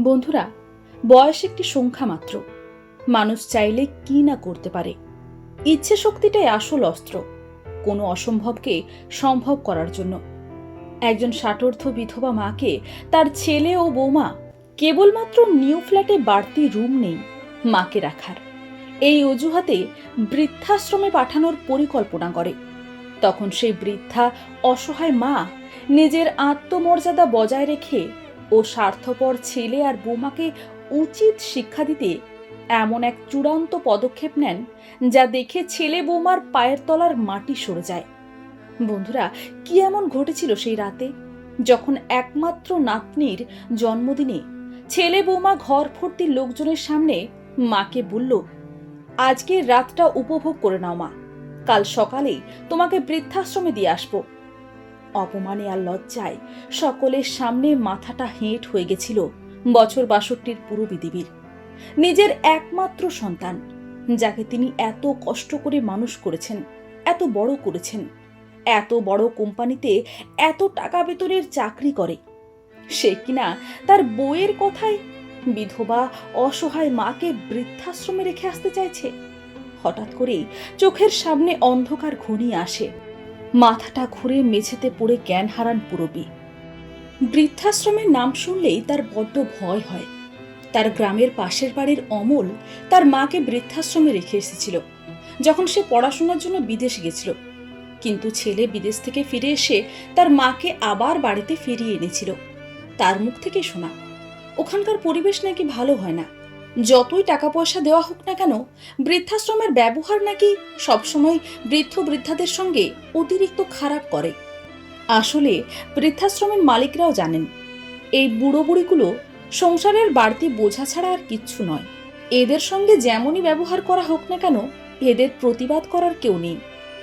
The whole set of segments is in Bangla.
বন্ধুরা, বয়স একটি সংখ্যা মাত্র। মানুষ চাইলে কি না করতে পারে। ইচ্ছে শক্তিটাই আসল অস্ত্র, কোনো অসম্ভবকে সম্ভব করার জন্য। একজন ষাটর্ধ বিধবা মাকে, তার ছেলে ও বৌমা, কেবলমাত্র নিউ ফ্ল্যাটে বাড়তি রুম নেই, মাকে রাখার। এই অজুহাতে বৃদ্ধাশ্রমে পাঠানোর পরিকল্পনা করে। তখন সেই বৃদ্ধা অসহায় মা নিজের আত্মমর্যাদা বজায় রেখে ও স্বার্থপর ছেলে আর বোমাকে উচিত শিক্ষা দিতে এমন এক চূড়ান্ত পদক্ষেপ নেন, যা দেখে ছেলে বৌমার পায়ের তলার মাটি সরে যায়। বন্ধুরা, কি এমন ঘটেছিল সেই রাতে? যখন একমাত্র নাতনির জন্মদিনে ছেলে বৌমা ঘর ভর্তি লোকজনের সামনে মাকে বলল, আজকের রাতটা উপভোগ করে নাও মা। কাল সকালেই তোমাকে বৃদ্ধাশ্রমে দিয়ে আসব। অপমানে আর লজ্জায় সকলের সামনে মাথাটা হেঁট হয়ে গেছিল বছর বাষট্টির পুরো দেবীর নিজের একমাত্র সন্তান, যাকে তিনি এত কষ্ট করে মানুষ করেছেন, এত বড় করেছেন, এত বড় কোম্পানিতে এত টাকা বেতনের চাকরি করে, সে কিনা তার বইয়ের কথায় বিধবা অসহায় মাকে বৃদ্ধাশ্রমে রেখে আসতে চাইছে। হঠাৎ করেই চোখের সামনে অন্ধকার ঘনিয়ে আসে। মাথাটা ঘুরে মেঝেতে পড়ে জ্ঞান হারান পুরবী। বৃদ্ধাশ্রমের নাম শুনলেই তার বড্ড ভয় হয়। তার গ্রামের পাশের বাড়ির অমল তার মাকে বৃদ্ধাশ্রমে রেখে এসেছিল, যখন সে পড়াশোনার জন্য বিদেশ গেছিল। কিন্তু ছেলে বিদেশ থেকে ফিরে এসে তার মাকে আবার বাড়িতে ফিরিয়ে এনেছিল। তার মুখ থেকে শোনা, ওখানকার পরিবেশ নাকি ভালো হয় না। যতই টাকা পয়সা দেওয়া হোক না কেন, বৃদ্ধাশ্রমের ব্যবহার নাকি সবসময় বৃদ্ধ বৃদ্ধাদের সঙ্গে অতিরিক্ত খারাপ করে। আসলে বৃদ্ধাশ্রমের মালিকরাও জানেন, এই বুড়ো বুড়িগুলো সংসারের বাড়তি বোঝা ছাড়া আর কিচ্ছু নয়। এদের সঙ্গে যেমনই ব্যবহার করা হোক না কেন, এদের প্রতিবাদ করার কেউ নেই।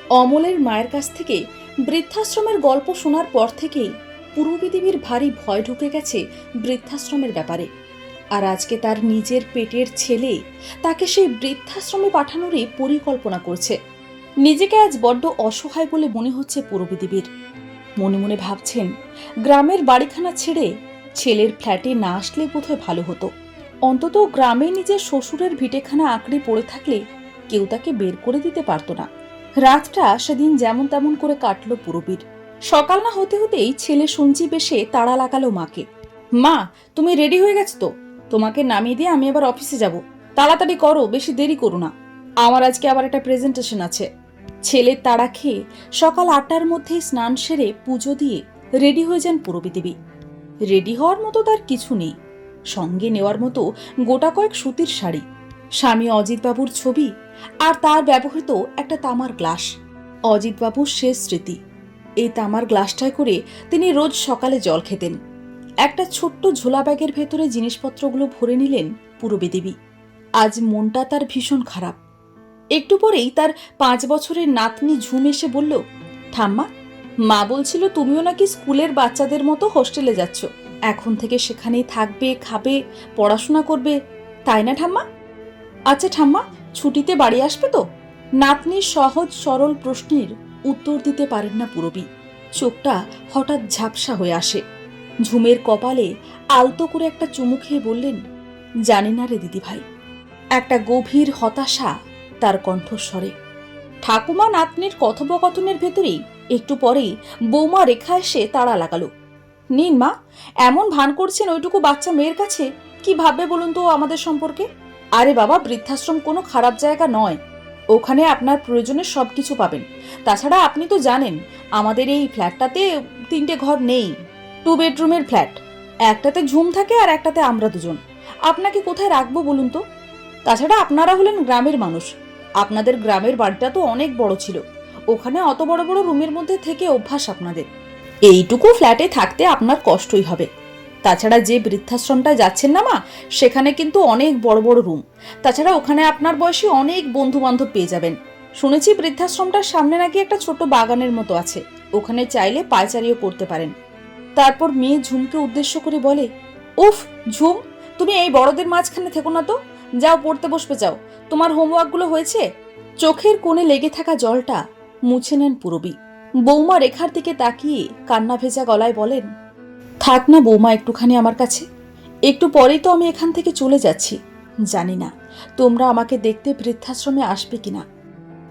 অমলের মায়ের কাছ থেকে বৃদ্ধাশ্রমের গল্প শোনার পর থেকেই পূর্ব পৃথিবীর ভারী ভয় ঢুকে গেছে বৃদ্ধাশ্রমের ব্যাপারে। আর আজকে তার নিজের পেটের ছেলে তাকে সেই বৃদ্ধাশ্রমে পাঠানোরই পরিকল্পনা করছে। নিজেকে আজ বড্ড অসহায় বলে মনে হচ্ছে পূর্বপৃথিবীর মনে মনে ভাবছেন, গ্রামের বাড়িখানা ছেড়ে ছেলের ফ্ল্যাটে না আসলে বোধহয় ভালো হতো। অন্তত গ্রামে নিজের শ্বশুরের ভিটেখানা আঁকড়ে পড়ে থাকলে কেউ তাকে বের করে দিতে পারতো না। রাতটা সেদিন যেমন তেমন করে কাটল পুরবীর। সকাল না হতে হতেই ছেলে সঞ্জীব এসে তাড়া লাগালো মাকে। মা, তুমি রেডি হয়ে গেছো তো? তোমাকে নামিয়ে দিয়ে আমি আবার অফিসে যাব। তাড়াতাড়ি করো, বেশি দেরি করো না। আমার আজকে আবার একটা প্রেজেন্টেশন আছে। ছেলের তাড়া খেয়ে সকাল আটটার মধ্যেই স্নান সেরে পুজো দিয়ে রেডি হয়ে যান পুরবী দেবী। রেডি হওয়ার মতো তার কিছু নেই। সঙ্গে নেওয়ার মতো গোটা কয়েক সুতির শাড়ি, স্বামী অজিতবাবুর ছবি আর তার ব্যবহৃত একটা তামার গ্লাস। অজিতবাবুর শেষ স্মৃতি। এই তামার গ্লাসটায় করে তিনি রোজ সকালে জল খেতেন। একটা ছোট্ট ঝোলা ব্যাগের ভেতরে জিনিসপত্রগুলো ভরে নিলেন পূরবী দেবী। আজ মনটা তার ভীষণ খারাপ। একটু পরেই তার পাঁচ বছরের নাতনি ঝুম এসে বলল, ঠাম্মা, মা বলছিল তুমিও নাকি স্কুলের বাচ্চাদের মতো হোস্টেলে যাচ্ছ। এখন থেকে সেখানেই থাকবে, খাবে, পড়াশোনা করবে, তাই না ঠাম্মা? আচ্ছা ঠাম্মা, ছুটিতে বাড়ি আসবে তো? নাতনির সহজ সরল প্রশ্নের উত্তর দিতে পারেন না পুরবী। চোখটা হঠাৎ ঝাপসা হয়ে আসে। ঝুমের কপালে আলতো করে একটা চুমু খেয়ে বললেন, জানি না রে দিদিভাই। একটা গভীর হতাশা তার কণ্ঠস্বরে। ঠাকুমা নাতনির কথোপকথনের ভেতরেই একটু পরেই বৌমা রেখা এসে তাড়া লাগালো। নিন মা, এমন ভান করছেন ওইটুকু বাচ্চা মেয়ের কাছে, কি ভাববে বলুন তো আমাদের সম্পর্কে? আরে বাবা, বৃদ্ধাশ্রম কোনো খারাপ জায়গা নয়। ওখানে আপনার প্রয়োজনে সব কিছু পাবেন। তাছাড়া আপনি তো জানেন, আমাদের এই ফ্ল্যাটটাতে তিনটে ঘর নেই। টু বেডরুমের ফ্ল্যাট একটাতে ঝুম থাকে আর একটাতে আমরা দুজন। আপনাকে কোথায় রাখব বলুন তো? তাছাড়া আপনারা হলেন গ্রামের মানুষ। আপনাদের গ্রামের বাড়িটা তো অনেক বড় ছিল। ওখানে অত বড় বড় রুমের মধ্যে থেকে অভ্যাস আপনাদের। এইটুকু ফ্ল্যাটে থাকতে আপনার কষ্টই হবে। তাছাড়া যে বৃদ্ধাশ্রমটা যাচ্ছেন না মা, সেখানে কিন্তু অনেক বড় বড় রুম। তাছাড়া ওখানে আপনার বয়সী অনেক বন্ধু বান্ধব পেয়ে যাবেন। শুনেছি বৃদ্ধাশ্রমটার সামনে নাকি একটা ছোট বাগানের মতো আছে। ওখানে চাইলে পায়চারিও করতে পারেন। তারপর মেয়ে ঝুমকে উদ্দেশ্য করে বলে, উফ, ঝুম, তুমি এই বড়দের মাঝখানে থেকো না তো। যাও পড়তে বসবে, যাও। তোমার হোমওয়ার্কগুলো হয়েছে? চোখের কোণে লেগে থাকা জলটা মুছে নেন পুরবী। বৌমা রেখার দিকে তাকিয়ে কান্না ভেজা গলায় বলেন, থাক না বৌমা, একটুখানি আমার কাছে। একটু পরেই তো আমি এখান থেকে চলে যাচ্ছি। জানি না, তোমরা আমাকে দেখতে বৃদ্ধাশ্রমে আসবে কিনা।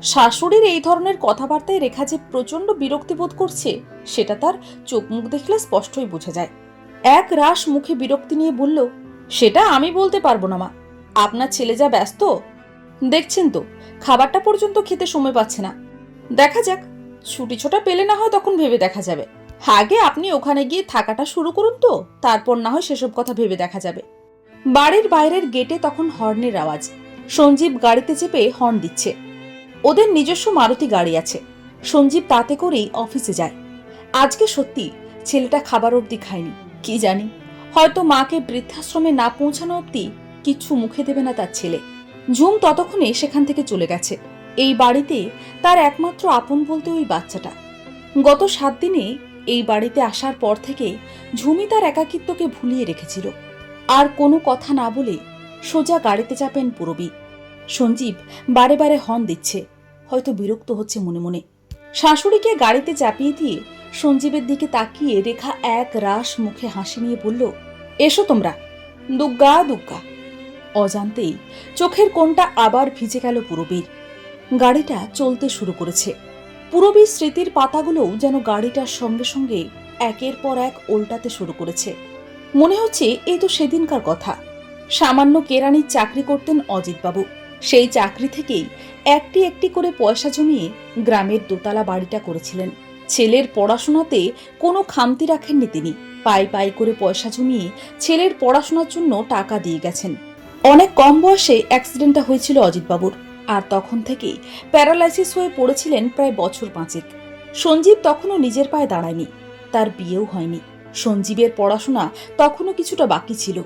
শাশুড়ির এই ধরনের কথাবার্তায় রেখা যে প্রচণ্ড বিরক্তি বোধ করছে, সেটা তার চোখ মুখ দেখলে স্পষ্টই বোঝা যায়। এক রাস মুখে বিরক্তি নিয়ে বলল, সেটা আমি বলতে পারব না, মা। আপনার ছেলে যা ব্যস্ত, দেখছেন তো, খাবারটা পর্যন্ত খেতে সময় পাচ্ছে না। দেখা যাক, ছুটি ছোটা পেলে না হয় তখন ভেবে দেখা যাবে। আগে আপনি ওখানে গিয়ে থাকাটা শুরু করুন তো, তারপর না হয় সেসব কথা ভেবে দেখা যাবে। বাড়ির বাইরের গেটে তখন হর্নের আওয়াজ। সঞ্জীব গাড়িতে চেপে হর্ন দিচ্ছে। ওদের নিজস্ব মারুতি গাড়ি আছে। সঞ্জীব তাতে করেই অফিসে যায়। আজকে সত্যি ছেলেটা খাবার অবধি খায়নি, কি জানি? হয়তো মাকে বৃদ্ধাশ্রমে না পৌঁছানো অবধি কিচ্ছু মুখে দেবে না তার ছেলে। ঝুম ততক্ষণে সেখান থেকে চলে গেছে। এই বাড়িতে তার একমাত্র আপন বলতে ওই বাচ্চাটা। গত সাত দিনে এই বাড়িতে আসার পর থেকে ঝুমি তার একাকিত্বকে ভুলিয়ে রেখেছিল। আর কোনো কথা না বলে সোজা গাড়িতে চাপেন পুরবী। সঞ্জীব বারে বারে হর্ন দিচ্ছে। হয়তো বিরক্ত হচ্ছে মনে মনে। শাশুড়িকে গাড়িতে চাপিয়ে দিয়ে সঞ্জীবের দিকে তাকিয়ে রেখা এক রাস মুখে হাসি নিয়ে বলল, এসো তোমরা। দুগ্গা দুগ্গা। অজান্তেই চোখের কোনটা আবার ভিজে গেল পুরবীর। গাড়িটা চলতে শুরু করেছে। পুরবীর স্মৃতির পাতাগুলোও যেন গাড়িটার সঙ্গে সঙ্গে একের পর এক উল্টাতে শুরু করেছে। মনে হচ্ছে এই তো সেদিনকার কথা। সামান্য কেরানির চাকরি করতেন অজিতবাবু। সেই চাকরি থেকেই একটি একটি করে পয়সা জমিয়ে গ্রামের দোতলা বাড়িটা করেছিলেন। ছেলের পড়াশোনাতে কোনো খামতি রাখেননি তিনি। পাই পাই করে পয়সা জমিয়ে ছেলের পড়াশোনার জন্য টাকা দিয়ে গেছেন। অনেক কম বয়সে অ্যাক্সিডেন্টটা হয়েছিল অজিতবাবুর। আর তখন থেকেই প্যারালাইসিস হয়ে পড়েছিলেন প্রায় বছর পাঁচেক। সঞ্জীব তখনও নিজের পায়ে দাঁড়ায়নি। তার বিয়েও হয়নি। সঞ্জীবের পড়াশোনা তখনও কিছুটা বাকি ছিল।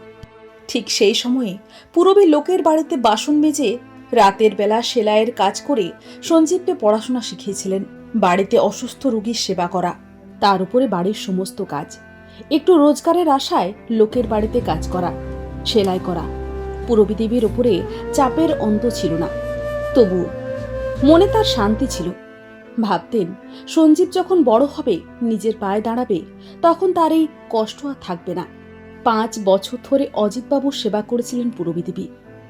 ঠিক সেই সময়ে পুরবী লোকের বাড়িতে বাসন মেজে রাতের বেলা সেলাইয়ের কাজ করে সঞ্জীবকে পড়াশোনা শিখিয়েছিলেন বাড়িতে অসুস্থ রোগীর সেবা করা, তার উপরে বাড়ির সমস্ত কাজ। একটু রোজগারের আশায় লোকের বাড়িতে কাজ করা, সেলাই করা, পুরবী দেবীর ওপরে চাপের অন্ত ছিল না। তবু মনে তার শান্তি ছিল। ভাবতেন সঞ্জীব যখন বড় হবে, নিজের পায়ে দাঁড়াবে, তখন তার এই কষ্ট আর থাকবে না। পাঁচ বছর ধরে অজিতবাবুর সেবা করেছিলেন পুরবী দেবী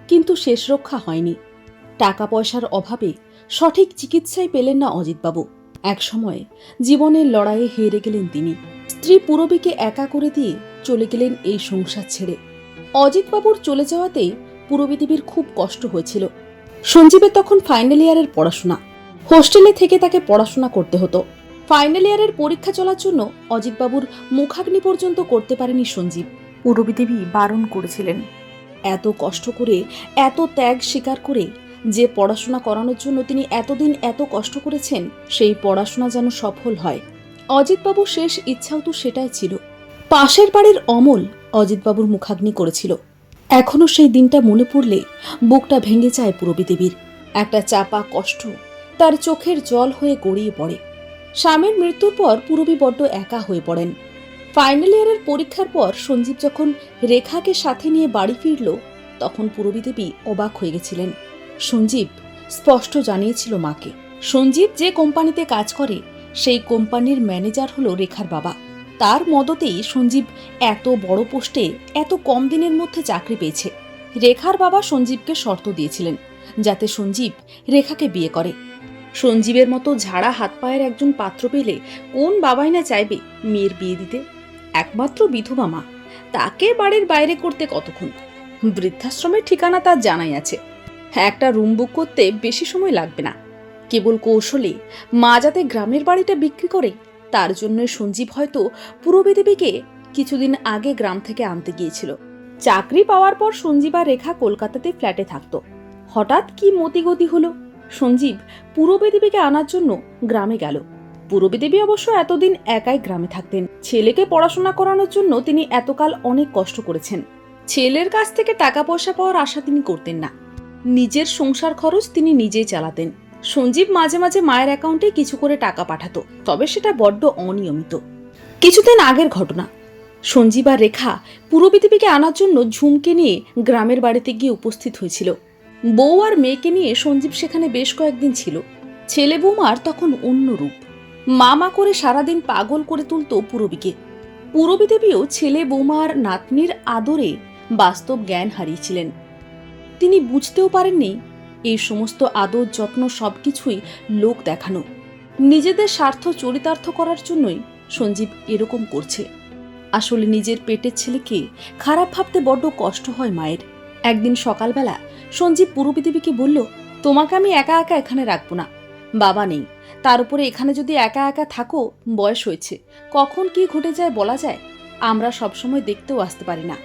কিন্তু শেষ রক্ষা হয়নি। টাকা পয়সার অভাবে সঠিক চিকিৎসাই পেলেন না অজিতবাবু। একসময় জীবনের লড়াইয়ে হেরে গেলেন তিনি। স্ত্রী পুরবীকে একা করে দিয়ে চলে গেলেন এই সংসার ছেড়ে। অজিতবাবুর চলে যাওয়াতে পুরবী দেবীর খুব কষ্ট হয়েছিল। সঞ্জীবের তখন ফাইনাল ইয়ারের পড়াশোনা। হোস্টেলে থেকে তাকে পড়াশোনা করতে হতো। ফাইনাল ইয়ারের পরীক্ষা চলার জন্য অজিতবাবুর মুখাগ্নি পর্যন্ত করতে পারেনি সঞ্জীব। পুরবী দেবী বারণ করেছিলেন। এত কষ্ট করে এত ত্যাগ স্বীকার করে যে পড়াশোনা করানোর জন্য তিনি এতদিন এত কষ্ট করেছেন সেই পড়াশোনা যেন সফল হয়। অজিতবাবুর শেষ ইচ্ছাও তো সেটাই ছিল। পাশের বাড়ির অমল অজিতবাবুর মুখাগ্নি করেছিল। এখনও সেই দিনটা মনে পড়লে বুকটা ভেঙে যায় পুরবী দেবীর। একটা চাপা কষ্ট তার চোখের জল হয়ে গড়িয়ে পড়ে। স্বামীর মৃত্যুর পর পুরবী বড্ড একা হয়ে পড়েন। ফাইনাল ইয়ারের পরীক্ষার পর সঞ্জীব যখন রেখাকে সাথে নিয়ে বাড়ি ফিরল, তখন পুরবী দেবী অবাক হয়ে গেছিলেন। সঞ্জীব স্পষ্ট জানিয়েছিল মাকে। সঞ্জীব যে কোম্পানিতে কাজ করে, সেই কোম্পানির ম্যানেজার হল রেখার বাবা। তার মদতেই সঞ্জীব এত বড় পোস্টে এত কম দিনের মধ্যে চাকরি পেয়েছে। রেখার বাবা সঞ্জীবকে শর্ত দিয়েছিলেন, যাতে সঞ্জীব রেখাকে বিয়ে করে। সঞ্জীবের মতো ঝাড়া হাত পায়ের একজন পাত্র পেলে কোন বাবাই না চাইবে মেয়ের বিয়ে দিতে? একমাত্র বিধবা মা। তাকে বাড়ির বাইরে করতে কতক্ষণ? বৃদ্ধাশ্রমের ঠিকানা তার জানাই আছে। একটা রুম বুক করতে বেশি সময় লাগবে না। কেবল কৌশলে মা যাতে গ্রামের বাড়িটা বিক্রি করে, তার জন্য সঞ্জীব হয়তো পূরবী কিছুদিন আগে গ্রাম থেকে আনতে গিয়েছিল। চাকরি পাওয়ার পর সঞ্জীব আর রেখা কলকাতাতে ফ্ল্যাটে থাকতো। হঠাৎ কি মতিগতি হলো? সঞ্জীব পূরবী দেবীকে আনার জন্য গ্রামে গেল। পূরবী দেবী অবশ্য এতদিন একাই গ্রামে থাকতেন। ছেলেকে পড়াশোনা করানোর জন্য তিনি এতকাল অনেক কষ্ট করেছেন। ছেলের কাছ থেকে টাকা পয়সা পাওয়ার আশা তিনি করতেন না। নিজের সংসার খরচ তিনি নিজেই চালাতেন। সঞ্জীব মাঝে মাঝে মায়ের অ্যাকাউন্টে কিছু করে টাকা পাঠাতো, তবে সেটা বড্ড অনিয়মিত। কিছুদিন আগের ঘটনা। সঞ্জীব আর রেখা পূরবী দেবীকে আনার জন্য ঝুমকে নিয়ে গ্রামের বাড়িতে গিয়ে উপস্থিত হয়েছিল। বউ আর মেয়েকে নিয়ে সঞ্জীব সেখানে বেশ কয়েকদিন ছিল। ছেলে বৌমার তখন অন্য রূপ। মামা করে সারাদিন পাগল করে তুলত পুরবীকে। পূরবী দেবীও ছেলে বৌমার নাতনির আদরে বাস্তব জ্ঞান হারিয়েছিলেন। তিনি বুঝতেও পারেননি, এই সমস্ত আদর যত্ন সবকিছুই লোক দেখানো। নিজেদের স্বার্থ চরিতার্থ করার জন্যই সঞ্জীব এরকম করছে। আসলে নিজের পেটের ছেলেকে খারাপ ভাবতে বড্ড কষ্ট হয় মায়ের। একদিন সকালবেলা সঞ্জীব পূরবী দেবীকে বলল, তোমাকে আমি একা একা এখানে রাখব না। বাবা নেই। তার উপরে এখানে যদি একা একা থাকো, বয়স হয়েছে। কখন কি ঘটে যায় বলা যায়? আমরা সবসময় দেখতেও আসতে পারি না।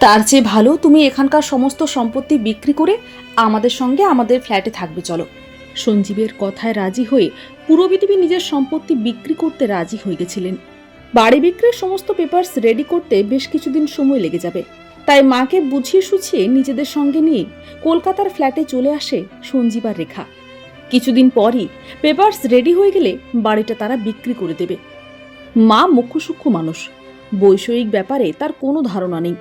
তার চেয়ে ভালো তুমি এখানকার সমস্ত সম্পত্তি বিক্রি করে আমাদের সঙ্গে আমাদের ফ্ল্যাটে থাকবে, চলো। সঞ্জীবের কথায় রাজি হয়ে পূরবী দেবী নিজের সম্পত্তি বিক্রি করতে রাজি হয়ে গেছিলেন। বাড়ি বিক্রির সমস্ত পেপারস রেডি করতে বেশ কিছুদিন সময় লেগে যাবে। তাই মাকে বুঝিয়ে সুঝিয়ে নিজেদের সঙ্গে নিয়ে কলকাতার ফ্ল্যাটে চলে আসে সঞ্জীব আর রেখা। কিছুদিন পরই পেপারস রেডি হয়ে গেলে বাড়িটা তারা বিক্রি করে দেবে। মা মুখ্য সূক্ষ্ম মানুষ। বৈষয়িক ব্যাপারে তার কোনো ধারণা নেই।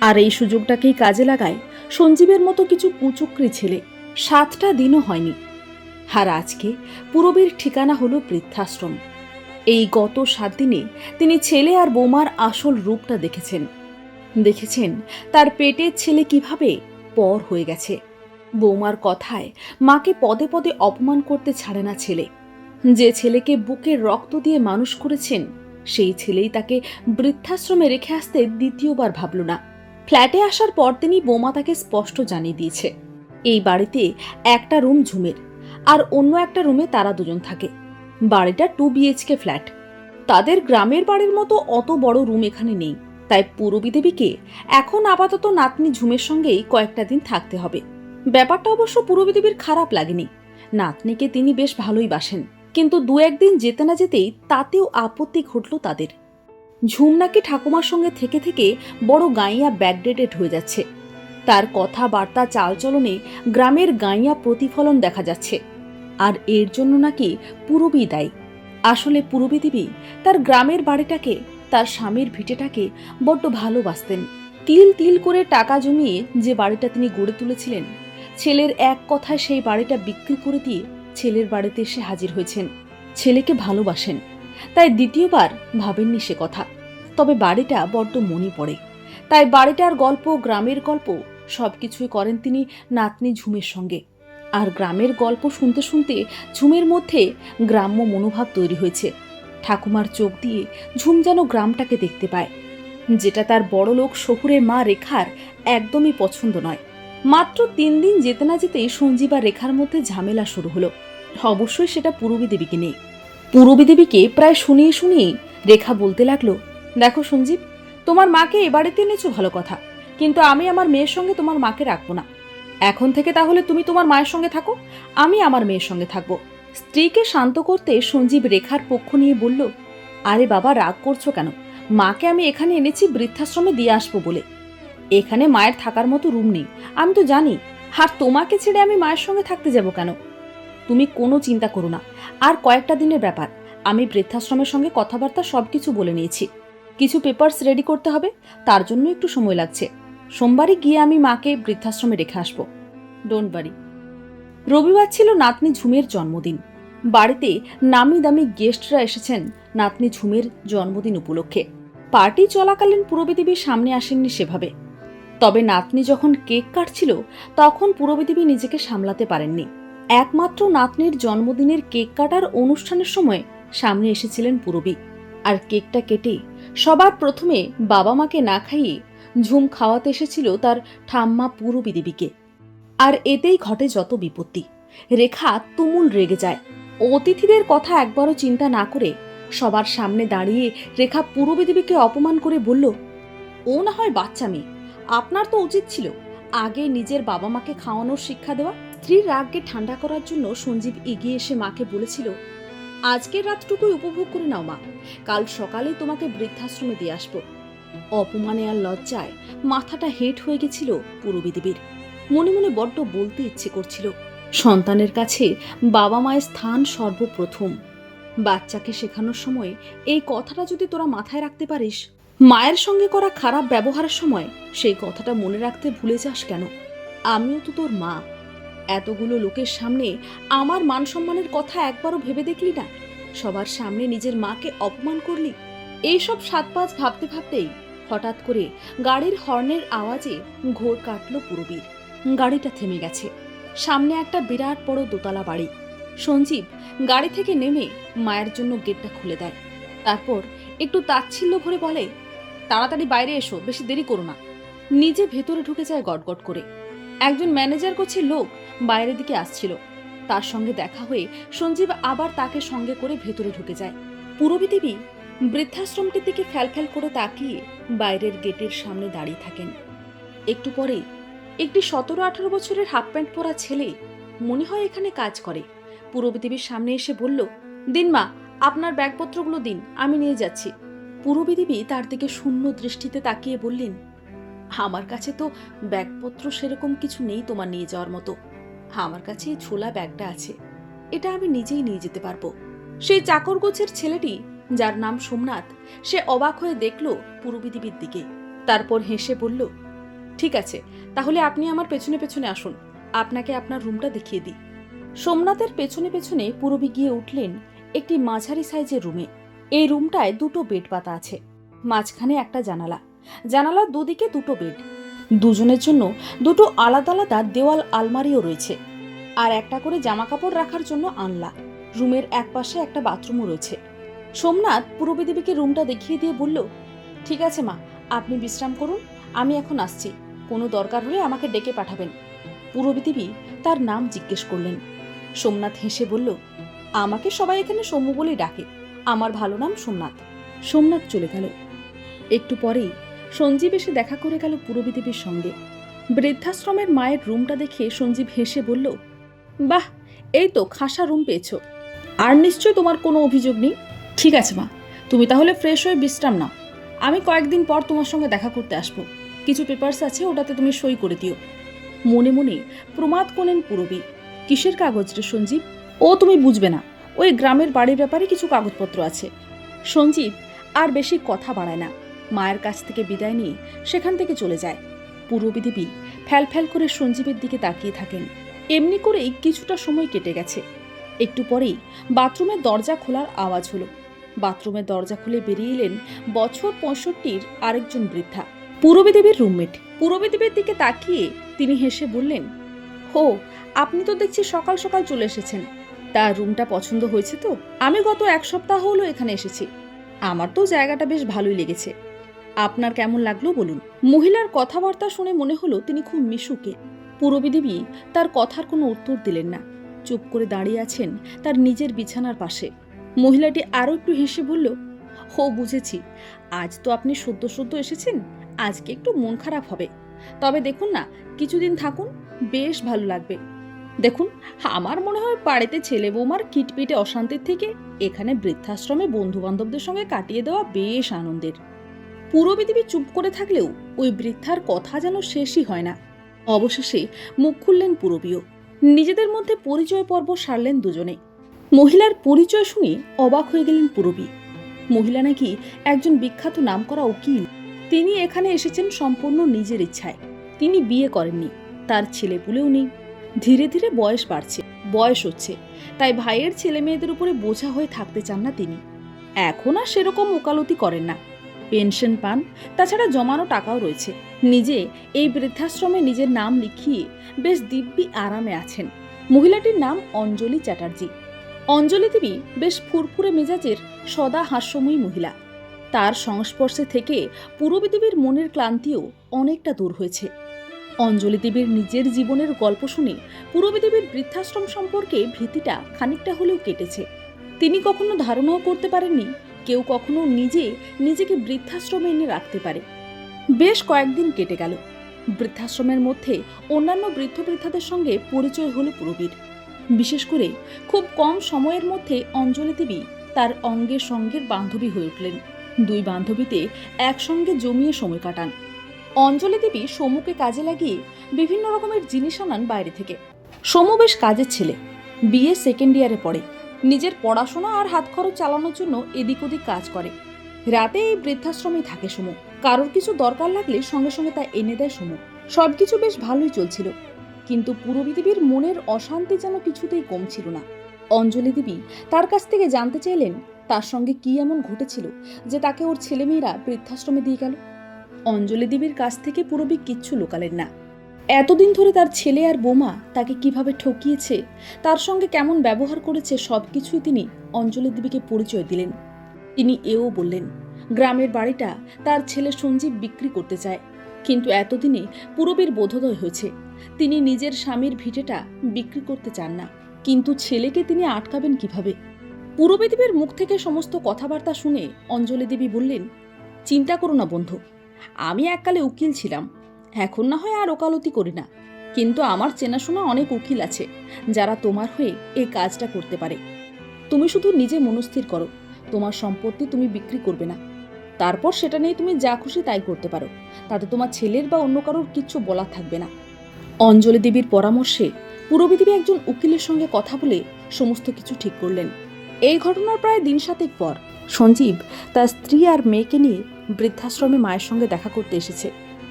আর এই সুযোগটাকেই কাজে লাগায় সঞ্জীবের মতো কিছু কুচক্রি ছেলে। সাতটা দিনও হয়নি। আর আজকে পূরবীর ঠিকানা হলো বৃদ্ধাশ্রম। এই গত সাত দিনে তিনি ছেলে আর বৌমার আসল রূপটা দেখেছেন। দেখেছেন, তার পেটের ছেলে কীভাবে পর হয়ে গেছে। বৌমার কথায় মাকে পদে পদে অপমান করতে ছাড়ে না ছেলে। যে ছেলেকে বুকের রক্ত দিয়ে মানুষ করেছেন, সেই ছেলেই তাকে বৃদ্ধাশ্রমে রেখে আসতে দ্বিতীয়বার ভাবল না। ফ্ল্যাটে আসার পর তিনি বোমা তাকে স্পষ্ট জানিয়ে দিয়েছে, এই বাড়িতে একটা রুম ঝুমের, আর অন্য একটা রুমে তারা দুজন থাকে। বাড়িটা টু বিএইচকে ফ্ল্যাট তাদের গ্রামের বাড়ির মতো অত বড় রুম এখানে নেই। তাই পূরবী দেবীকে এখন আপাতত নাতনি ঝুমের সঙ্গেই কয়েকটা দিন থাকতে হবে। ব্যাপারটা অবশ্য পূরবী দেবীর খারাপ লাগেনি। নাতনিকে তিনি বেশ ভালোই বাসেন, কিন্তু দু একদিন যেতে না যেতেই তাতেও আপত্তি ঘটল তাদের। ঝুম নাকি ঠাকুমার সঙ্গে থেকে থেকে বড় গাইয়া ব্যাকডেটেড হয়ে যাচ্ছে। তার কথাবার্তা চালচলনে গ্রামের গাইয়া প্রতিফলন দেখা যাচ্ছে। আর এর জন্য নাকি পূরবী দায়ী। আসলে পূরবী দেবী তার গ্রামের বাড়িটাকে তার স্বামীর ভিটেটাকে বড্ড ভালোবাসতেন। তিল তিল করে টাকা জমিয়ে যে বাড়িটা তিনি গড়ে তুলেছিলেন, ছেলের এক কথায় সেই বাড়িটা বিক্রি করে দিয়ে ছেলের বাড়িতে এসে হাজির হয়েছেন। ছেলেকে ভালোবাসেন, তাই দ্বিতীয়বার ভাবেননি সে কথা। তবে বাড়িটা বড্ড মনে পড়ে। তাই বাড়িটার গল্প, গ্রামের গল্প সবকিছুই করেন তিনি নাতনি ঝুমের সঙ্গে। আর গ্রামের গল্প শুনতে শুনতে ঝুমের মধ্যে গ্রাম্য মনোভাব তৈরি হয়েছে। ঠাকুমার চোখ দিয়ে ঝুম যেন গ্রামটাকে দেখতে পায়। যেটা তার বড়লোক শহুরের মা রেখার একদমই পছন্দ নয়। মাত্র তিন দিন যেতে না যেতেই সঞ্জীব আর রেখার মধ্যে ঝামেলা শুরু হলো। অবশ্যই সেটা পূরবী দেবীকে নেই পূরবী দেবীকে প্রায় শুনিয়ে শুনিয়ে রেখা বলতে লাগল, দেখো সঞ্জীব, তোমার মাকে এ বাড়িতে এনেছো ভালো কথা, কিন্তু আমি আমার মেয়ের সঙ্গে তোমার মাকে রাখব না। এখন থেকে তাহলে তুমি তোমার মায়ের সঙ্গে থাকো, আমি আমার মেয়ের সঙ্গে থাকব। স্ত্রীকে শান্ত করতে সঞ্জীব রেখার পক্ষ নিয়ে বলল, আরে বাবা, রাগ করছ কেন? মাকে আমি এখানে এনেছি, বৃদ্ধাশ্রমে দিয়ে আসব বলে। এখানে মায়ের থাকার মতো রুম নেই। আমি তো জানি, আর তোমাকে ছেড়ে আমি মায়ের সঙ্গে থাকতে যাব কেন? তুমি কোনো চিন্তা করো না। আর কয়েকটা দিনের ব্যাপার। আমি বৃদ্ধাশ্রমের সঙ্গে কথাবার্তা সব কিছু বলে নিয়েছি। কিছু পেপার্স রেডি করতে হবে। তার জন্য একটু সময় লাগছে। সোমবারই গিয়ে আমি মাকে বৃদ্ধাশ্রমে রেখে আসব। ডোন্ট বারি রবিবার ছিল নাতনি ঝুমের জন্মদিন। বাড়িতে নামি দামি গেস্টরা এসেছেন নাতনি ঝুমের জন্মদিন উপলক্ষে। পার্টি চলাকালীন পূরবীদেবীর সামনে আসেননি সেভাবে। তবে নাতনি যখন কেক কাটছিল, তখন পূরবীদেবী নিজেকে সামলাতে পারেননি। একমাত্র নাতনির জন্মদিনের কেক কাটার অনুষ্ঠানের সময় সামনে এসেছিলেন পুরবী। আর কেকটা কেটে সবার প্রথমে বাবা মাকে না খাইয়ে ঝুম খাওয়াতে এসেছিল তার ঠাম্মা পূরবী দেবীকে। আর এতেই ঘটে যত বিপত্তি। রেখা তুমুল রেগে যায়। অতিথিদের কথা একবারও চিন্তা না করে সবার সামনে দাঁড়িয়ে রেখা পূরবী দেবীকে অপমান করে বলল, ও না হয় বাচ্চা মেয়ে, আপনার তো উচিত ছিল আগে নিজের বাবা মাকে খাওয়ানোর শিক্ষা দেওয়া। স্ত্রীর রাগকে ঠান্ডা করার জন্য সঞ্জীব এগিয়ে এসে মাকে বলেছিল, আজকের রাতটুকুই উপভোগ করে নাও মা, কাল সকালে তোমাকে বৃদ্ধাশ্রমে দিয়ে আসব। অপমানে আর লজ্জায় মাথাটা হেট হয়ে গেছিল পূরবী দেবীর। মনে মনে বড্ড বলতে ইচ্ছে করছিল, সন্তানের কাছে বাবা মায়ের স্থান সর্বপ্রথম। বাচ্চাকে শেখানোর সময় এই কথাটা যদি তোরা মাথায় রাখতে পারিস, মায়ের সঙ্গে করা খারাপ ব্যবহারের সময় সেই কথাটা মনে রাখতে ভুলে যাস কেন? আমিও তো তোর মা। এতগুলো লোকের সামনে আমার মান সম্মানের কথা একবারও ভেবে দেখলি না? সবার সামনে নিজের মাকে অপমান করলি? এইসব সাত পাঁচ ভাবতে ভাবতেই হঠাৎ করে গাড়ির হর্নের আওয়াজে ঘোর কাটল পুরবীর। গাড়িটা থেমে গেছে। সামনে একটা বিরাট বড় দোতলা বাড়ি। সঞ্জীব গাড়ি থেকে নেমে মায়ের জন্য গেটটা খুলে দেয়। তারপর একটু তাচ্ছিল্য ভরে বলে, তাড়াতাড়ি বাইরে এসো, বেশি দেরি করো না। নিজে ভেতরে ঢুকে যায় গটগট করে। একজন ম্যানেজার করছে লোক বাইরের দিকে আসছিল। তার সঙ্গে দেখা হয়ে সঞ্জীব আবার তাকে সঙ্গে করে ভেতরে ঢুকে যায়। পুরবী বৃদ্ধাশ্রমটির দিকে ফ্যালফ্যাল করে তাকিয়ে বাইরের গেটের সামনে দাঁড়িয়ে থাকেন। একটু পরে একটি সতেরো আঠারো বছরের হাফ প্যান্ট পরা ছেলে মনে হয় এখানে কাজ করে। পূরবী দেবীর সামনে এসে বলল, দিন মা, আপনার ব্যাগপত্রগুলো দিন, আমি নিয়ে যাচ্ছি। পূরবী দেবী তার দিকে শূন্য দৃষ্টিতে তাকিয়ে বললেন, আমার কাছে তো ব্যাগপত্র সেরকম কিছু নেই তোমার নিয়ে যাওয়ার মতো। আমার কাছে ছোলা ব্যাগটা আছে। এটা আমি নিজেই নিয়ে যেতে পারব। সেই চাকর গোছের ছেলেটি, যার নাম সোমনাথ, সে অবাক হয়ে দেখল পূর্বদেবীর দিকে। তারপর হেসে বলল ঠিক আছে, তাহলে আপনি আমার পেছনে পেছনে আসুন। আপনাকে আপনার রুমটা দেখিয়ে দিই। সোমনাথের পেছনে পেছনে পুরবী গিয়ে উঠলেন একটি মাঝারি সাইজের রুমে। এই রুমটায় দুটো বেড পাতা আছে। মাঝখানে একটা জানালা। জানালার দুদিকে দুটো বেড। দুজনের জন্য দুটো আলাদা আলাদা দেওয়াল আলমারিও রয়েছে। আর একটা করে জামা কাপড় রাখার জন্য আনলা রুমের এক পাশে একটা বাথরুমও রয়েছে। সোমনাথ পূরবী দেবীকে রুমটা দেখিয়ে দিয়ে বলল, ঠিক আছে মা, আপনি বিশ্রাম করুন, আমি এখন আসছি। কোনো দরকার হলে আমাকে ডেকে পাঠাবেন। পূরবী দেবী তার নাম জিজ্ঞেস করলেন। সোমনাথ হেসে বলল, আমাকে সবাই এখানে সৌম্য বলেই ডাকে। আমার ভালো নাম সোমনাথ। সোমনাথ চলে গেল। একটু পরেই সঞ্জীব এসে দেখা করে গেল পূরবী দেবীর সঙ্গে। বৃদ্ধাশ্রমের মায়ের রুমটা দেখে সঞ্জীব হেসে বলল, বাহ, এই তো খাসা রুম পেয়েছ। আর নিশ্চয় তোমার কোনো অভিযোগ নেই? ঠিক আছে মা, তুমি তাহলে ফ্রেশ হয়ে বিশ্রাম নাও। আমি কয়েকদিন পর তোমার সঙ্গে দেখা করতে আসব। কিছু পেপারস আছে, ওটাতে তুমি সই করে দিও। মনে মনে প্রমাদ করলেন পুরবী। কিসের কাগজ রে সঞ্জীব? ও তুমি বুঝবে না। ওই গ্রামের বাড়ির ব্যাপারে কিছু কাগজপত্র আছে। সঞ্জীব আর বেশি কথা বাড়ায় না। মায়ের কাছ থেকে বিদায় নিয়ে সেখান থেকে চলে যায়। পূর্ববী দেবী ফ্যাল ফ্যাল করে সঞ্জীবের দিকে তাকিয়ে থাকেন। এমনি করেই কিছুটা সময় কেটে গেছে। একটু পরেই বাথরুমের দরজা খোলার আওয়াজ হলো। বাথরুমের দরজা খুলে বেরিয়ে এলেন বছর পঁয়ষট্টির আরেকজন বৃদ্ধা। পূরবী দেবীর রুমমেট পূরবী দেবীর দিকে তাকিয়ে তিনি হেসে বললেন, হো, আপনি তো দেখছি সকাল সকাল চলে এসেছেন। তার রুমটা পছন্দ হয়েছে তো? আমি গত এক সপ্তাহ হলো এখানে এসেছি। আমার তো জায়গাটা বেশ ভালোই লেগেছে। আপনার কেমন লাগল বলুন? মহিলার কথাবার্তা শুনে মনে হলো তিনি খুব মিশুকে। পূরবী দেবী তার কথার কোনো উত্তর দিলেন না। চুপ করে দাঁড়িয়ে আছেন তার নিজের বিছানার পাশে। মহিলাটি আরও একটু হেসে বলল, হো, বুঝেছি। আজ তো আপনি সদ্য সদ্য এসেছেন। আজকে একটু মন খারাপ হবে। তবে দেখুন না, কিছুদিন থাকুন, বেশ ভালো লাগবে। দেখুন, আমার মনে হয় বাড়িতে ছেলে বৌমার কিটপিটে অশান্তির থেকে এখানে বৃদ্ধাশ্রমে বন্ধু বান্ধবদের সঙ্গে কাটিয়ে দেওয়া বেশ আনন্দের। পুরবী পৃথিবী চুপ করে থাকলেও ওই বৃদ্ধার কথা যেন শেষই হয় না। অবশেষে মুখ খুললেন পুরবীও। নিজেদের মধ্যে পরিচয় পর্ব সারলেন দুজনে। মহিলার পরিচয় শুনে অবাক হয়ে গেলেন পুরবী। মহিলা নাকি একজন বিখ্যাত নামকরা উকিল। তিনি এখানে এসেছেন সম্পূর্ণ নিজের ইচ্ছায়। তিনি বিয়ে করেননি, তার ছেলেপুলেও নেই। ধীরে ধীরে বয়স বাড়ছে, বয়স হচ্ছে, তাই ভাইয়ের ছেলে মেয়েদের উপরে বোঝা হয়ে থাকতে চান না তিনি। এখন আর সেরকম ওকালতি করেন না। পেনশন পান, তাছাড়া জমানো টাকাও রয়েছে। নিজে এই বৃদ্ধাশ্রমে নিজের নাম লিখিয়ে বেশ দিব্যি আরামে আছেন। মহিলাটির নাম অঞ্জলি চ্যাটার্জি। অঞ্জলি দেবী বেশ ফুরফুরে মেজাজের, সদা হাস্যময়ী মহিলা। তার সংস্পর্শে থেকে পূরবী দেবীর মনের ক্লান্তিও অনেকটা দূর হয়েছে। অঞ্জলি দেবীর নিজের জীবনের গল্প শুনে পূরবী দেবীর বৃদ্ধাশ্রম সম্পর্কে ভীতিটা খানিকটা হলেও কেটেছে। তিনি কখনো ধারণাও করতে পারেননি, কেউ কখনো নিজে নিজেকে বৃদ্ধাশ্রমে এনে রাখতে পারে। বেশ কয়েকদিন কেটে গেল। বৃদ্ধাশ্রমের মধ্যে অন্যান্য বৃদ্ধ বৃদ্ধাদের সঙ্গে পরিচয় হলো পুরবীর। বিশেষ করে খুব কম সময়ের মধ্যে অঞ্জলি দেবী তার অঙ্গের সঙ্গের বান্ধবী হয়ে উঠলেন। দুই বান্ধবীতে একসঙ্গে জমিয়ে সময় কাটান। অঞ্জলি দেবী সমুকে কাজে লাগিয়ে বিভিন্ন রকমের জিনিস আনান বাইরে থেকে। সমু বেশ কাজের ছেলে, বিয়ে সেকেন্ড ইয়ারে পড়ে। নিজের পড়াশোনা আর হাত খরচ চালানোর জন্য এদিক ওদিক কাজ করে। রাতে এই বৃদ্ধাশ্রমেই থাকে সমু। কারোর কিছু দরকার লাগলে সঙ্গে সঙ্গে তা এনে দেয় সমু। সবকিছু বেশ ভালোই চলছিল। কিন্তু পূরবী দেবীর মনের অশান্তি যেন কিছুতেই কমছিল না। অঞ্জলি দেবী তার কাছ থেকে জানতে চাইলেন তার সঙ্গে কি এমন ঘটেছিল যে তাকে ওর ছেলেমেয়েরা বৃদ্ধাশ্রমে দিয়ে গেল? অঞ্জলি দেবীর কাছ থেকে পুরবী কিচ্ছু লোকালেন না। এতদিন ধরে তার ছেলে আর বোমা তাকে কীভাবে ঠকিয়েছে, তার সঙ্গে কেমন ব্যবহার করেছে সব কিছুই তিনি অঞ্জলি দেবীকে পরিচয় দিলেন। তিনি এও বললেন, গ্রামের বাড়িটা তার ছেলে সঞ্জীব বিক্রি করতে চায়, কিন্তু এতদিনে পুরবীর বোধোদয় হয়েছে। তিনি নিজের স্বামীর ভিটেটা বিক্রি করতে চান না, কিন্তু ছেলেকে তিনি আটকাবেন কীভাবে? পূরবীদেবীর মুখ থেকে সমস্ত কথাবার্তা শুনে অঞ্জলি দেবী বললেন, চিন্তা করো না বন্ধু, আমি এককালে উকিল ছিলাম। এখন না হয় আর ওকালতি করি না। কিন্তু আমার চেনাশোনা অনেক উকিল আছে, যারা তোমার হয়ে এই কাজটা করতে পারে। তুমি শুধু নিজে মনস্থির করো, তোমার সম্পত্তি তুমি বিক্রি করবে না। তারপর সেটা নিয়ে তুমি যা খুশি তাই করতে পারো। তাতে তোমার ছেলের বা অন্য কারোর কিচ্ছু বলার থাকবে না। অঞ্জলি দেবীর পরামর্শে পূরবী দেবী একজন উকিলের সঙ্গে কথা বলে সমস্ত কিছু ঠিক করলেন। এই ঘটনার প্রায় দিন সাতেক পর সঞ্জীব তার স্ত্রী আর মেয়েকে নিয়ে বৃদ্ধাশ্রমে মায়ের সঙ্গে দেখা করতে এসেছে।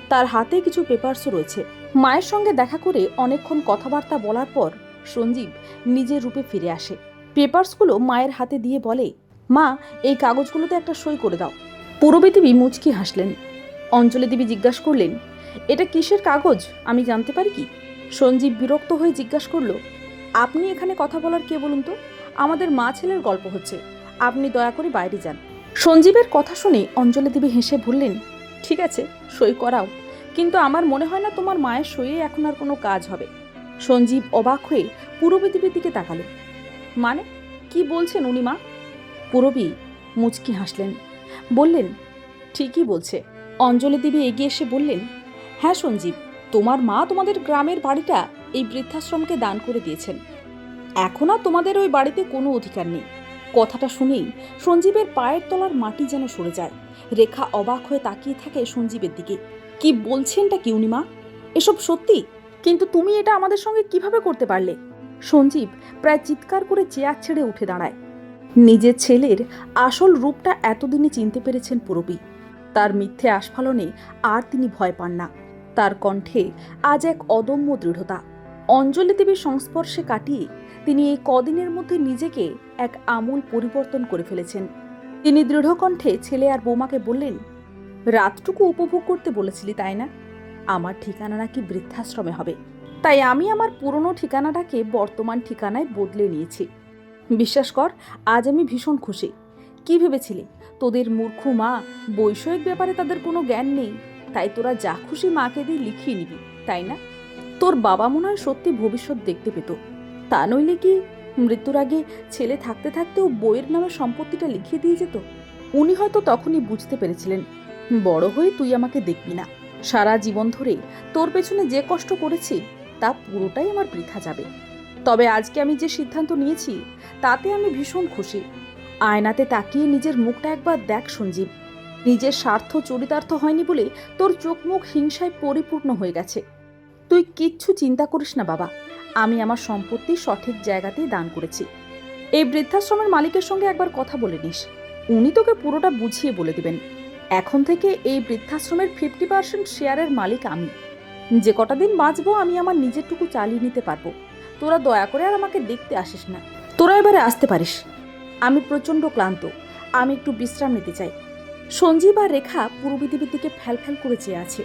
তার হাতে কিছু পেপারসও রয়েছে। মায়ের সঙ্গে দেখা করে অনেকক্ষণ কথাবার্তা বলার পর সঞ্জীব নিজের রূপে ফিরে আসে। পেপারসগুলো মায়ের হাতে দিয়ে বলে, মা, এই কাগজগুলোতে একটা সই করে দাও। পূরবী দেবী মুচকি হাসলেন। অঞ্জলি দেবী জিজ্ঞাসা করলেন, এটা কিসের কাগজ? আমি জানতে পারি কি? সঞ্জীব বিরক্ত হয়ে জিজ্ঞাসা করল, আপনি এখানে কথা বলার কে বলুন তো? আমাদের মা ছেলের গল্প হচ্ছে। আপনি দয়া করে বাইরে যান। সঞ্জীবের কথা শুনে অঞ্জলি দেবী হেসে বললেন, ঠিক আছে, সই করাও। কিন্তু আমার মনে হয় না তোমার মায়ের সইয়ে এখন আর কোনো কাজ হবে। সঞ্জীব অবাক হয়ে পূরবী দেবীর দিকে তাকালো মানে? কি বলছেন উনি মা? পূরবী মুচকি হাসলেন। বললেন, ঠিকই বলছে। অঞ্জলি দেবী এগিয়ে এসে বললেন হ্যাঁ সঞ্জীব, তোমার মা তোমাদের গ্রামের বাড়িটা এই বৃদ্ধাশ্রমকে দান করে দিয়েছেন। এখন আর তোমাদের ওই বাড়িতে কোনো অধিকার নেই। কথাটা শুনেই সঞ্জীবের পায়ের তলার মাটি যেন সরে যায়। রেখা অবাক হয়ে তাকিয়ে থাকে সঞ্জীবের দিকে। কি বলছেনটা কি উনিমা এসব সত্যি? কিন্তু তুমি এটা আমাদের সঙ্গে কীভাবে করতে পারলে? সঞ্জীব প্রায় চিৎকার করে চেয়ার ছেড়ে উঠে দাঁড়ায়। নিজের ছেলের আসল রূপটা এতদিনে চিনতে পেরেছেন পুরবী। তার মিথ্যে আস্ফালনে আর তিনি ভয় পান না। তার কণ্ঠে আজ এক অদম্য দৃঢ়তা। অঞ্জলি দেবীর সংস্পর্শে কাটিয়ে তিনি এই কদিনের মধ্যে নিজেকে এক আমূল পরিবর্তন করে ফেলেছেন। তিনি দৃঢ়কণ্ঠে ছেলে আর বৌমাকে বললেন, রাতটুকু উপভোগ করতে বলেছিলি, তাই না? আমার ঠিকানা নাকি বৃদ্ধাশ্রমে হবে। তাই আমি আমার পুরনো ঠিকানাটাকে বর্তমান ঠিকানায় বদলে নিয়েছি। বিশ্বাস কর, আজ আমি ভীষণ খুশি। কি ভেবেছিলি? তোদের মূর্খ মা, বৈষয়িক ব্যাপারে তাদের কোনো জ্ঞান নেই। তাই তোরা যা খুশি মাকে দিয়ে লিখিয়ে নিবি, তাই না? তোর বাবা মনে হয় সত্যি ভবিষ্যৎ দেখতে পেত। তা নইলে কি মৃত্যুর আগে ছেলে থাকতে থাকতেও বইয়ের নামে সম্পত্তিটা লিখিয়ে দিয়ে যেত? উনি হয়তো তখনই বুঝতে পেরেছিলেন, বড় হয়ে তুই আমাকে দেখবি না। সারা জীবন ধরে তোর পেছনে যে কষ্ট করেছি, তা পুরোটাই আমার বৃথা যাবে। তবে আজকে আমি যে সিদ্ধান্ত নিয়েছি, তাতে আমি ভীষণ খুশি। আয়নাতে তাকিয়ে নিজের মুখটা একবার দেখ সঞ্জীব। নিজের স্বার্থ চরিতার্থ হয়নি বলে তোর চোখ মুখ হিংসায় পরিপূর্ণ হয়ে গেছে। তুই কিচ্ছু চিন্তা করিস না, বাবা। আমি আমার সম্পত্তি সঠিক জায়গাতেই দান করেছি। এই বৃদ্ধাশ্রমের মালিকের সঙ্গে একবার কথা বলে নিস। উনি তোকে পুরোটা বুঝিয়ে বলে দিবেন। এখন থেকে এই বৃদ্ধাশ্রমের ফিফটি পার্সেন্ট শেয়ারের মালিক আমি। যে কটা দিন বাঁচবো, আমি আমার নিজেরটুকু চালিয়ে নিতে পারব। তোরা দয়া করে আর আমাকে দেখতে আসিস না। তোরা এবারে আসতে পারিস। আমি প্রচণ্ড ক্লান্ত। আমি একটু বিশ্রাম নিতে চাই। সঞ্জীব আর রেখা পূর্বদেবীর দিকে ফ্যাল ফ্যাল করে চেয়ে আছে।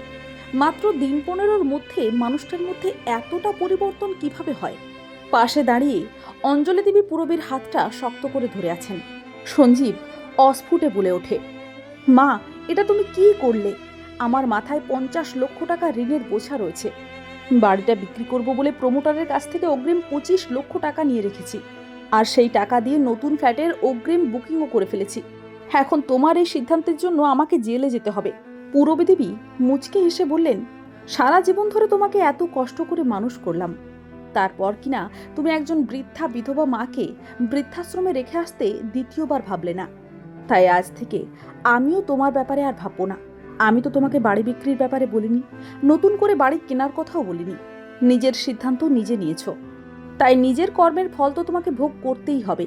মাত্র দিন পনেরোর মধ্যে মানুষটার মধ্যে এতটা পরিবর্তন কীভাবে হয়? পাশে দাঁড়িয়ে অঞ্জলি দেবী পূরবীর হাতটা শক্ত করে ধরে আছেন। সঞ্জীব অস্ফুটে বলে ওঠে, মা, এটা তুমি কি করলে? আমার মাথায় পঞ্চাশ লক্ষ টাকা ঋণের বোঝা রয়েছে। বাড়িটা বিক্রি করব বলে প্রমোটারের কাছ থেকে অগ্রিম পঁচিশ লক্ষ টাকা নিয়ে রেখেছি। আর সেই টাকা দিয়ে নতুন ফ্ল্যাটের অগ্রিম বুকিংও করে ফেলেছি। এখন তোমার এই সিদ্ধান্তের জন্য আমাকে জেলে যেতে হবে। পূরবী দেবী মুচকে হেসে বললেন, সারা জীবন ধরে তোমাকে এত কষ্ট করে মানুষ করলাম। তারপর কিনা তুমি একজন বৃদ্ধা বিধবা মাকে বৃদ্ধাশ্রমে রেখে আসতে দ্বিতীয়বার ভাবলে না। তাই আজ থেকে আমিও তোমার ব্যাপারে আর ভাববো না। আমি তো তোমাকে বাড়ি বিক্রির ব্যাপারে বলিনি, নতুন করে বাড়ি কেনার কথাও বলিনি। নিজের সিদ্ধান্ত নিজে নিয়েছো। তাই নিজের কর্মের ফল তো তোমাকে ভোগ করতেই হবে।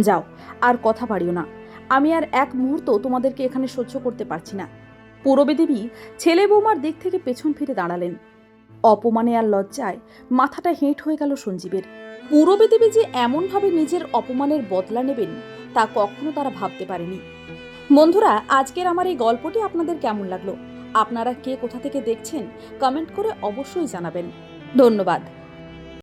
যাও, আর কথা পারিও না। আমি আর এক মুহূর্ত তোমাদেরকে এখানে সহ্য করতে পারছি না। পূরবী দেবী ছেলে বৌমার দিক থেকে পেছন ফিরে দাঁড়ালেন। অপমানে আর লজ্জায় মাথাটা হেঁট হয়ে গেল সঞ্জীবের। পূরবী দেবী যে এমনভাবে নিজের অপমানের বদলা নেবেন, তা কখনো তারা ভাবতে পারেনি। বন্ধুরা, আজকের আমার এই গল্পটি আপনাদের কেমন লাগল? আপনারা কে কোথা থেকে দেখছেন, কমেন্ট করে অবশ্যই জানাবেন। ধন্যবাদ।